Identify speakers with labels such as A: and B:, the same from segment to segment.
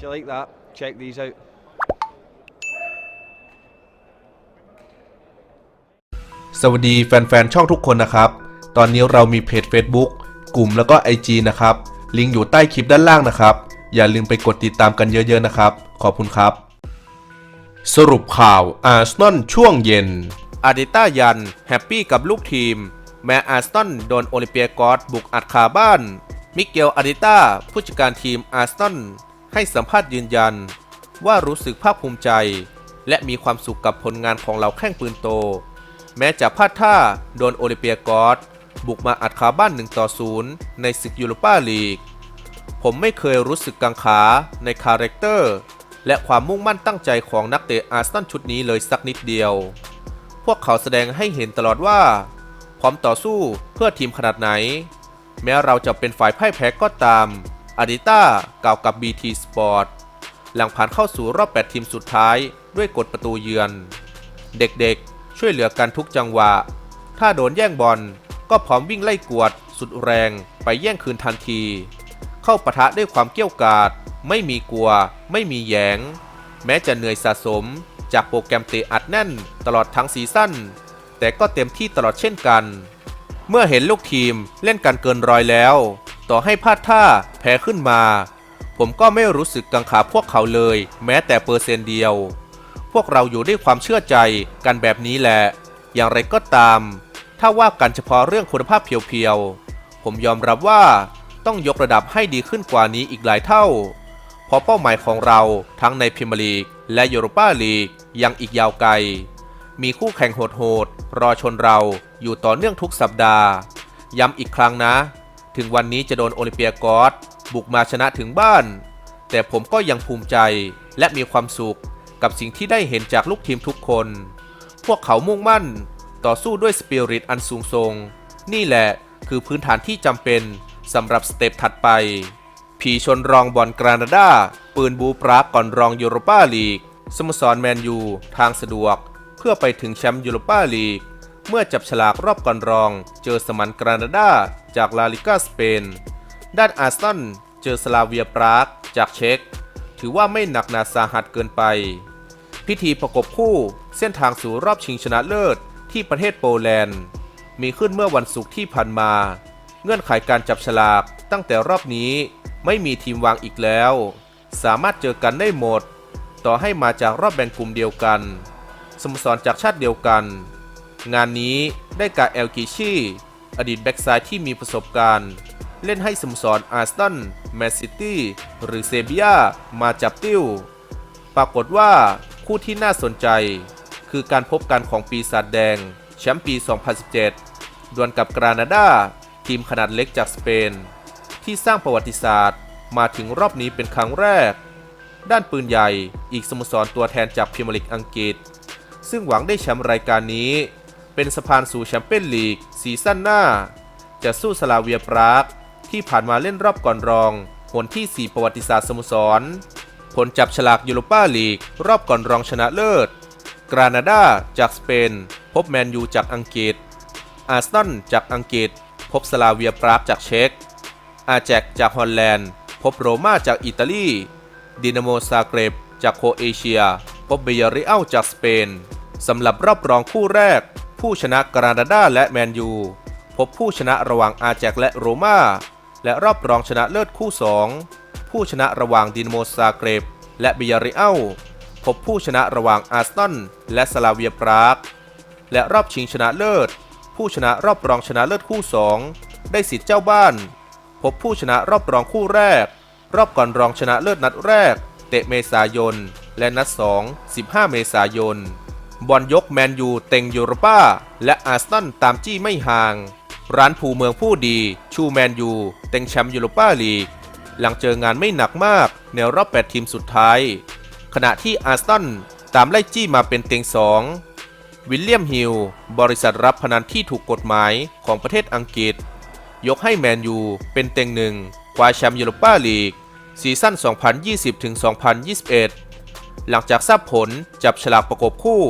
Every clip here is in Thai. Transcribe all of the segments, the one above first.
A: If you like that, check these out.
B: สวัสดีแฟนๆ ช่องทุกคนนะครับ ตอนนี้เรามีเพจ Facebook กลุ่มแล้วก็ IG นะครับ ลิงก์อยู่ใต้คลิปด้านล่างนะครับ อย่าลืมไปกดติดตามกันเยอะๆนะครับ ขอบคุณครับ สรุปข่าวอาร์เซนอลช่วงเย็น อาดิต้ายัน แฮปปี้กับลูกทีม แม้อาร์เซนอลโดนโอลิเปียกอสบุกอัดคาบ้าน มิเกลอาดิต้าผู้จัดการทีมอาร์เซนอล ให้สัมภาษณ์ยืนยัน ว่ารู้สึกภาคภูมิใจ และมีความสุขกับผลงานของเราแข้งปืนโต แม้จะพลาดท่าโดนโอลิเปียกอสบุกมาอัดคาบ้าน1ต่อ0ในศึกยูโรปาลีก ผมไม่เคยรู้สึกกังขาในคาแรคเตอร์ และความมุ่งมั่นตั้งใจของนักเตะอาร์เซนอลชุดนี้เลยสักนิดเดียว พวกเขาแสดงให้เห็นตลอดว่า พร้อมต่อสู้เพื่อทีมขนาดไหน แม้เราจะเป็นฝ่ายพ่ายแพ้ก็ตาม อาดิต้ากล่าวกับ BT Sport หลังผ่านเข้าสู่รอบ 8 ทีมสุดท้ายด้วยกฎประตูเยือน เด็กๆ ช่วยเหลือกันทุกจังหวะ ถ้าโดนแย่งบอลก็พร้อมวิ่งไล่กวด สุดแรงไปแย่งคืนทันที เข้าปะทะด้วยความเกี้ยวกาด ไม่มีกลัว ไม่มีแยง แม้จะเหนื่อยสะสม จากโปรแกรมเตะอัดแน่น ตลอดทั้งซีซั่นแต่ก็เต็มที่ตลอดเช่นกัน เมื่อเห็นลูกทีมเล่นกันเกินรอยแล้ว ต่อให้พลาดท่าแพ้ขึ้นมา ผมก็ไม่รู้สึกกังขาพวกเขาเลย แม้แต่เปอร์เซนต์เดียว พวกเราอยู่ด้วยความเชื่อใจกันแบบนี้แหละ อย่างไรก็ตาม ถ้าว่ากันเฉพาะเรื่องคุณภาพเพียวๆ ผมยอมรับว่าต้องยกระดับให้ดีขึ้นกว่านี้อีกหลายเท่า เพราะเป้าหมายของเราทั้งในพรีเมียร์ลีกและยูโรปาลีกยังอีกยาวไกล มีคู่แข่งโหดๆรอชนเราอยู่ต่อเนื่องทุกสัปดาห์ ย้ำอีกครั้งนะ ถึงวันนี้จะโดนโอลิเปียกอสบุกมาชนะถึงบ้าน แต่ผมก็ยังภูมิใจและมีความสุขกับสิ่งที่ได้เห็นจากลูกทีมทุกคน พวกเขามุ่งมั่นต่อสู้ด้วยสปิริตอันสูงส่งนี่แหละคือพื้นฐานที่จำเป็นสำหรับสเต็ปถัดไป ผีชนรองบอลกรานาดา ปืนบูปรากก่อนรองยูโรปาลีก สโมสรแมนยู ทางสะดวก เพื่อไปถึงแชมป์ยูโรปาลีก เมื่อจับฉลากรอบก่อนรอง เจอสมันกรานาดาจากลาลิกาสเปน ด้านอาร์เซนเจอสลาเวียปรากจากเช็ก ถือว่าไม่หนักหนาสาหัสเกินไป พิธีประกบคู่เส้นทางสู่รอบชิงชนะเลิศที่ประเทศโปแลนด์ มีขึ้นเมื่อวันศุกร์ที่ผ่านมา เงื่อนไขการจับฉลากตั้งแต่รอบนี้ไม่มีทีมวางอีกแล้ว สามารถเจอกันได้หมด ต่อให้มาจากรอบแบ่งกลุ่มเดียวกัน สโมสรจากชาติเดียวกัน งานนี้ได้กาเอลกิชีอดีตแบ็กซ้ายที่มีประสบการณ์ เล่นให้สโมสรอาร์เซนแมนซิตี้หรือเซบียามาจับติ้ว ปรากฏว่าคู่ที่น่าสนใจ คือการพบกันของปีศาจแดง แชมป์ปี 2017 ดวลกับกรานาดา ทีมขนาดเล็กจากสเปน ที่สร้างประวัติศาสตร์ มาถึงรอบนี้เป็นครั้งแรก ด้านปืนใหญ่อีกสโมสรตัวแทนจากพรีเมียร์ลีกอังกฤษ ซึ่งหวังได้แชมป์รายการนี้ เป็นสะพานสู่แชมเปี้ยนลีกซีซั่นหน้า จะสู้สลาเวียปรากที่ผ่านมาเล่นรอบก่อนรองหนที่ 4 ประวัติศาสตร์สโมสร ผลจับฉลากยูโรปาลีก รอบก่อนรองชนะเลิศ กรานาดาจากสเปน พบแมนยูจากอังกฤษ อาร์ซนอลจากอังกฤษ พบสลาเวียปรากจากเช็ก อาแจกจากฮอลแลนด์ พบโรม่าจากอิตาลี ดินาโมซาเกรบจากโคเอเชีย พบเบยาริอัลจากสเปน สำหรับรอบรองคู่แรก ผู้ชนะกรานาดาและแมนยู พบผู้ชนะระหว่างอาแจกและโรมาและรอบรองชนะเลิศคู่ 2 ผู้ชนะระหว่างดินโมซาเกรบ และเบยาริอัลพบผู้ชนะระหว่างอาร์เซนและสลาเวียปรากและรอบชิงชนะเลิศ ผู้ชนะรอบรองชนะเลิศคู่ 2 ได้สิทธิ์เจ้าบ้าน พบผู้ชนะรอบรองคู่แรก รอบก่อนรองชนะเลิศนัดแรก เตะเมษายน และนัด 2 15 เมษายน บอลยกแมนยูเต็งยูโรป้า และอาร์เซนอลตามจี้ไม่ห่าง ร้านภูเมืองผู้ดี ชูแมนยูเต็งแชมป์ยูโรป้าลีก หลังเจองานไม่หนักมากในรอบ 8 ทีมสุดท้าย ขณะที่อาร์เซนอลตามไล่จี้มาเป็นเต็ง2วิลเลียมฮิลบริษัทรับพนันที่ถูกกฎหมายของประเทศอังกฤษ ยกให้แมนยูเป็นเต็งหนึ่งคว้าแชมป์ยูโรปาลีก ซีซั่น 2020-2021 หลังจากทราบผลจับฉลากประกบคู่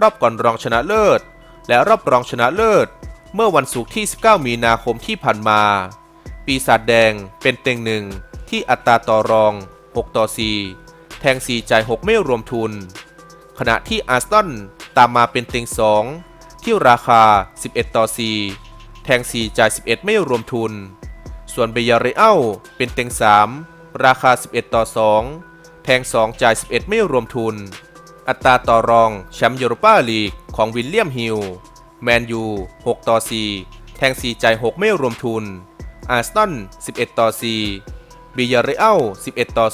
B: รอบก่อนรองชนะเลิศ และรอบรองชนะเลิศ เมื่อวันศุกร์ที่ 19 มีนาคมที่ผ่านมา ปีศาจแดงเป็นเต็งหนึ่งที่อัตราต่อรอง 6 ต่อ 4 แทง 4 จ่าย 6 ไม่รวมทุน ขณะที่อาร์เซนตามมาเป็นเต็ง 2 ที่ราคา 11 ต่อ 4 แทง 4 จ่าย 11 ไม่รวมทุน ส่วนเบยาเรอัลเป็นเต็ง 3 ราคา 11 ต่อ 2 แทง 2 จ่าย 11 ไม่รวมทุน อัตราต่อรองแชมป์ยูโรปาลีกของวิลเลียมฮิล แมนยู 6 ต่อ 4 แทง4จ่าย6ไม่รวมทุน อาร์เซนอล11 ต่อ 4 บิยาเรอัล 11 ต่อ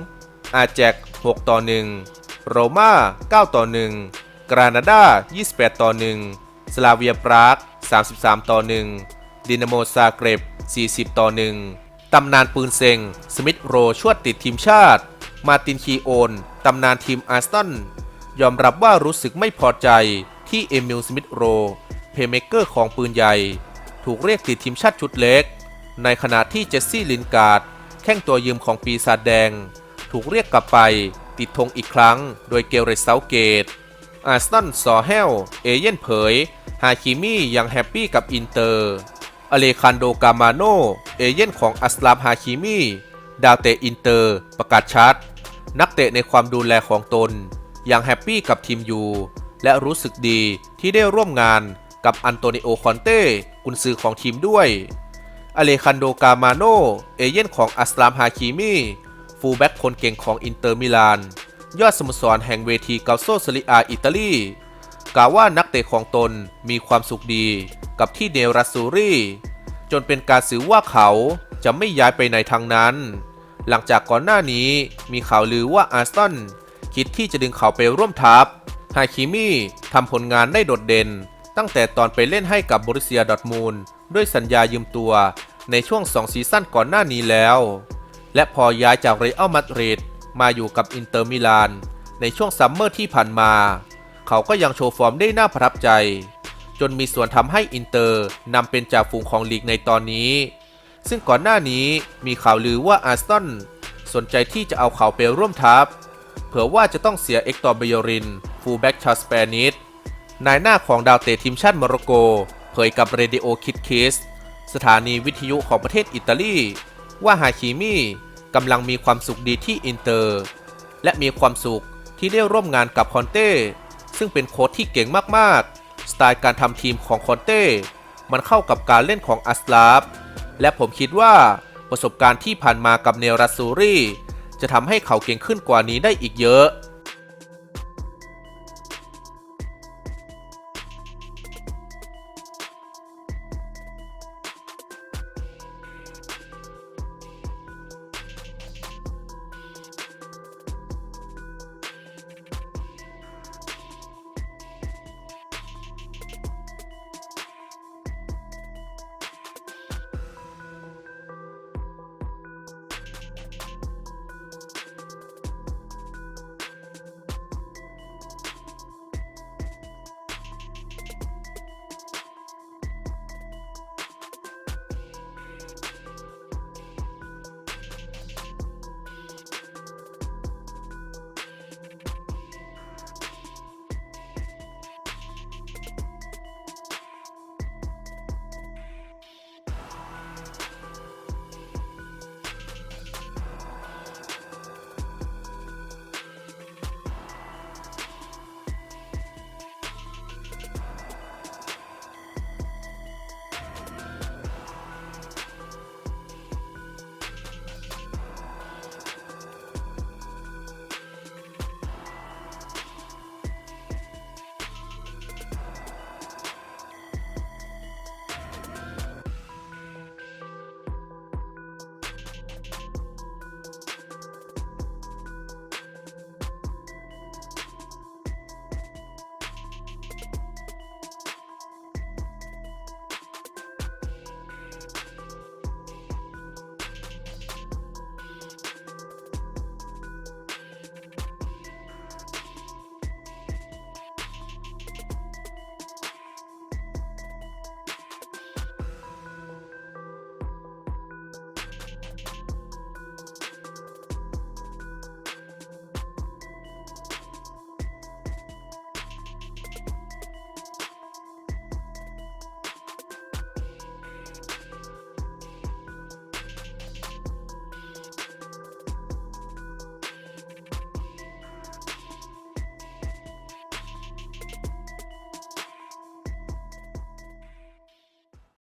B: 2 อาแจก 6 ต่อ 1 โรม่า 9 ต่อ 1 กรานาดา 28 ต่อ 1 สลาเวียปราก 33 ต่อ 1 ดินาโมซาเกร็บ 40 ต่อ 1 ตำนานปืนเซง สมิธโรชวดติดทีมชาติ มาตินคีโอน ตำนานทีมอาร์เซน ยอมรับว่ารู้สึกไม่พอใจที่เอมิลสมิธโรเพเมเกอร์ของปืนใหญ่ ถูกเรียกติดทีมชาติชุดเล็ก ในขณะที่เจสซี่ลินการ์ดแข้งตัวยืมของปีศาจแดง ถูกเรียกกลับไปติดธงอีกครั้ง โดยเกลเรตเซาเกต อาร์เซนอลสอแฮล เอเย่นเผย ฮาคิมี่ยังแฮปปี้กับอินเตอร์ อเลคันโดกามาโน เอเย่นของอัสลามฮาคิมี่ ดาวเตะอินเตอร์ ประกาศชัด นักเตะในความดูแลของตน อยังแฮปปี้กับทีมยูและรู้สึกดีที่ได้ร่วมงานกับอันโตนิโอคอนเต้กุนซือของทีมด้วย อเลคันโดกามาโน เอเย่นของอัสลามฮาคิมีฟูลแบ็กคนเก่งของอินเตอร์มิลาน ยอดสโมสรแห่งเวทีเกาโซซาริอาอิตาลีกล่าวว่านักเตะของตนมีความสุขดีกับที่เนรัสซูรีจนเป็นการสื่อว่าเขาจะไม่ย้ายไปไหนทางนั้น หลังจากก่อนหน้านี้มีข่าวลือว่าอาร์เซน คิดที่จะดึงเขาไปร่วมทัพฮาคิมีทำผลงานได้โดดเด่น ตั้งแต่ตอนไปเล่นให้กับบริเซียดอทมูลด้วยสัญญายืมตัวในช่วง 2 ซีซั่นก่อนหน้านี้แล้ว และพอย้ายจากเรอัลมาดริดมาอยู่กับอินเตอร์มิลานในช่วงซัมเมอร์ที่ผ่านมา เขาก็ยังโชว์ฟอร์มได้น่าประทับใจ จนมีส่วนทำให้อินเตอร์นำเป็นจ่าฝูงของลีกในตอนนี้ ซึ่งก่อนหน้านี้มีข่าวลือว่าอาร์เซนสนใจที่จะเอาเขาไปร่วมทัพ เผื่อว่าจะต้องเสียเอ็กตอร์เบยริน ฟูลแบ็กชาวสเปนิสนายหน้าของดาวเตะทีมชาติโมร็อกโก เผยกับเรดิโอคิดคิสสถานีวิทยุของประเทศอิตาลี ว่าฮาคิมีกำลังมีความสุขดีที่อินเตอร์ และมีความสุขที่ได้ร่วมงานกับคอนเต้ ซึ่งเป็นโค้ชที่เก่งมากๆ สไตล์การทำทีมของคอนเต้ มันเข้ากับการเล่นของอัสลาฟและผมคิดว่าประสบการณ์ที่ผ่านมากับเนรัสซูรี จะทำให้เขาเก่งขึ้นกว่านี้ได้อีกเยอะ